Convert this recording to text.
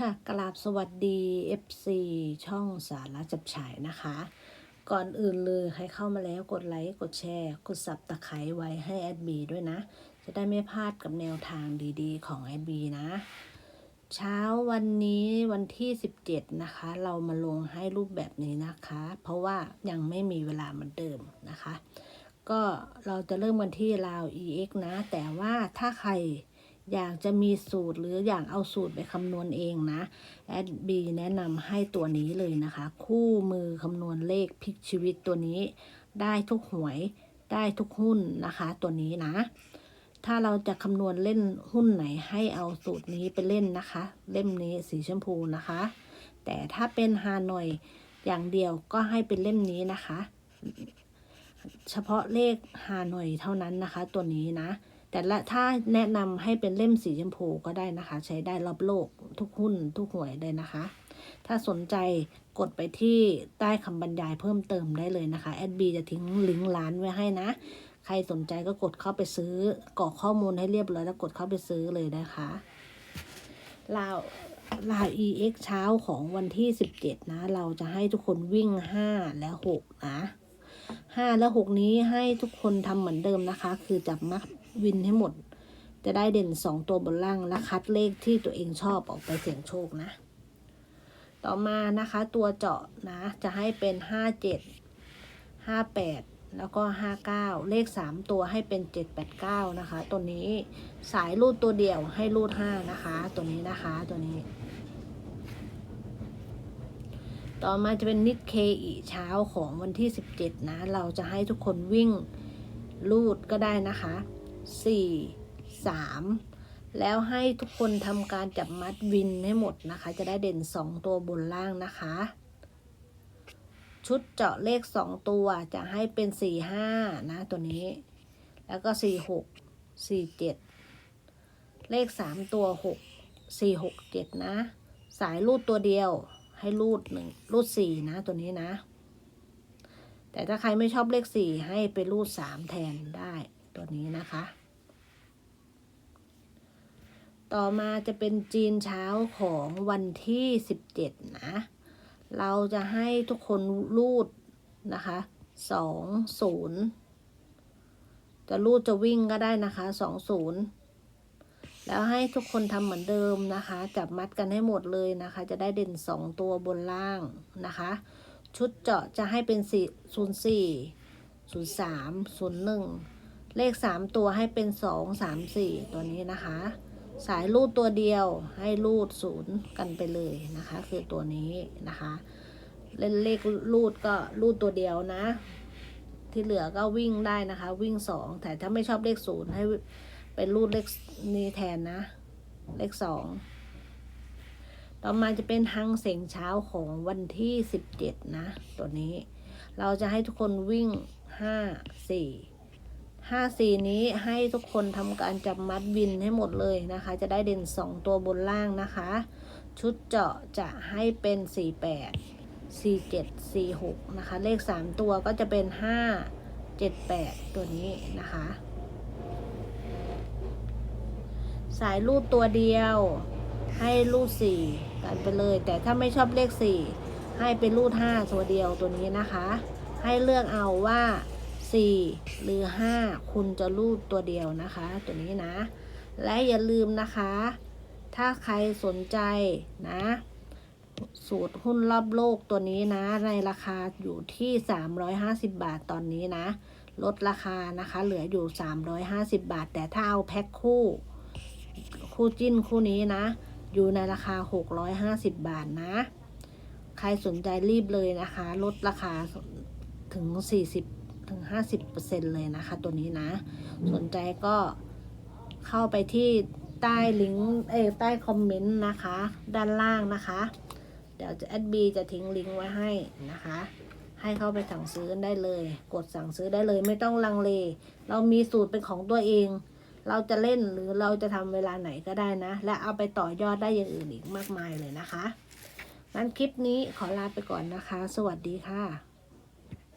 ค่ะกราบสวัสดี FC ช่องสาระจับฉายนะคะ ก่อนอื่นเลยใครเข้ามาแล้วกดไลค์กดแชร์ กดสับตะไคร้ไว้ให้แอดบีด้วยนะ จะได้ไม่พลาดกับแนวทางดีๆ ของแอดบีนะ เช้าวันนี้วันที่ 17 นะคะ เรามาลงให้รูปแบบนี้นะคะ เพราะว่ายังไม่มีเวลาเหมือนเดิมนะคะ ก็เราจะเริ่มกันที่ราว EX นะ แต่ว่าถ้าใคร อยากจะมีสูตรหรืออยากเอาสูตรไปคำนวณเองนะแอดบีแนะนำให้ตัวนี้เลยนะคะ คู่มือคำนวณเลขพลิกชีวิตตัวนี้ ได้ทุกหวยได้ทุกหุ้นนะคะ ตัวนี้นะ ถ้าเราจะคำนวณเล่นหุ้นไหนให้เอาสูตรนี้ไปเล่นนะคะ เล่มนี้สีชมพูนะคะ แต่ถ้าเป็นฮานอยอย่างเดียวก็ให้เป็นเล่มนี้นะคะ เฉพาะเลขฮานอยเท่านั้นนะคะ ตัวนี้นะ แต่ละถ้าแนะนำให้เป็นเล่มสีชมพูก็ได้นะคะ ใช้ได้รอบโลกทุกหุ้นทุกหวยเลยนะคะ ถ้าสนใจกดไปที่ใต้คำบรรยายเพิ่มเติมได้เลยนะคะแอดบีจะทิ้งลิงก์ร้านไว้ให้นะ ใครสนใจก็กดเข้าไปซื้อกรอกข้อมูลให้เรียบร้อยแล้วกดเข้าไปซื้อเลยนะคะลาวลาว EX เช้าของวันที่ 17 นะ เราจะให้ทุกคนวิ่ง 5 และ 6 นะ 5และ6นี้ให้ทุกคนทำเหมือนเดิมนะคะ คือจับมักวินให้หมด จะได้เด่น2ตัวบนล่างและคัดเลขที่ตัวเองชอบออกไปเสี่ยงโชคนะ ต่อมานะคะตัวเจาะนะ จะให้เป็น57 58แล้วก็ 59 เลข 3 ตัวให้เป็น 789 นะคะ ตัวนี้สายรูดตัวเดียวให้รูด 5 นะคะ ตัวนี้นะคะ ตัวนี้ ต่อมาจะเป็นนิดเคอีเช้าของวันที่ 17 นะ เราจะให้ทุกคนวิ่งรูดก็ได้นะคะ 4 3 แล้วให้ทุกคนทำการจับมัดวินให้หมดนะคะ จะได้เด่น 2 ตัวบนล่างนะคะ ชุดเจาะเลข 2 ตัวจะให้เป็น 4 5 นะตัวนี้ แล้วก็ 4 6 4 7 เลข 3 ตัว 6 4 6 7 นะ สายรูดตัวเดียว ให้รูดหนึ่งรูดสี่นะตัวนี้นะ แต่ถ้าใครไม่ชอบเลขสี่ให้ไปรูดสามแทนได้ตัวนี้นะคะ ต่อมาจะเป็นจีนเช้าของวันที่สิบเจ็ดนะ เราจะให้ทุกคนรูดนะคะสองศูนย์จะรูดจะวิ่งก็ได้นะคะสองศูนย์ แล้วให้ทุกคนทำเหมือนเดิมนะคะ จับมัดกันให้หมดเลยนะคะ จะได้เด่น 2 ตัวบนล่างนะคะ ชุดเจาะจะให้เป็น4 0 4 0 3 0 1เลข 3 ตัวให้เป็น2 3 4ตัวนี้นะคะ สายรูดตัวเดียวให้รูดศูนย์กันไปเลยนะคะ คือตัวนี้นะคะ เล่นเลขรูดก็รูดตัวเดียวนะ ที่เหลือก็วิ่งได้นะคะ วิ่งสองแต่ถ้าไม่ชอบเลขศูนย์ให้ ไปรูดเลขนี้แทนนะ เลขสองต่อมาจะเป็นฮังเสียงเช้าของวันที่สิบเจ็ดนะ ตัวนี้ เราจะให้ทุกคนวิ่งห้าสี่ห้าสี่นี้ให้ทุกคนทำการจับมัดวินให้หมดเลยนะคะ จะได้เด่นสองตัวบนล่างนะคะ ชุดเจาะจะให้เป็นสี่แปดสี่เจ็ดสี่หกนะคะ เลขสามตัวก็จะเป็นห้าเจ็ดแปดตัวนี้นะคะ สายรูดตัวเดียว ให้รูดสี่กันไปเลย แต่ถ้าไม่ชอบเลขสี่ให้เป็นรูดห้าตัวเดียวตัวนี้นะคะ ให้เลือกเอาว่าสี่หรือห้าคุณจะรูดตัวเดียวนะคะ ตัวนี้นะ และอย่าลืมนะคะ ถ้าใครสนใจนะ สูตรหุ้นรอบโลกตัวนี้นะ ในราคาอยู่ที่ 350 บาทตอนนี้นะลดราคานะคะ เหลืออยู่ 350 บาท แต่ถ้าเอาแพ็คคู่ คู่จิ้นคู่นี้นะ อยู่ในราคา 650 บาทนะ ใครสนใจรีบเลยนะคะ ลดราคาถึง 40ถึง50%เลยนะคะ ตัวนี้นะ สนใจก็เข้าไปที่ใต้ลิงก์เอใต้คอมเมนต์นะคะ ด้านล่างนะคะ เดี๋ยวจะแอดบีจะทิ้งลิงก์ไว้ให้นะคะ ให้เข้าไปสั่งซื้อได้เลย กดสั่งซื้อได้เลยไม่ต้องลังเล เรามีสูตรเป็นของตัวเอง เราจะเล่นหรือเราจะทำเวลาไหนก็ได้นะ และเอาไปต่อยอดได้อย่างอื่นอีกมากมายเลยนะคะงั้นคลิปนี้ขอลาไปก่อนนะคะ สวัสดีค่ะ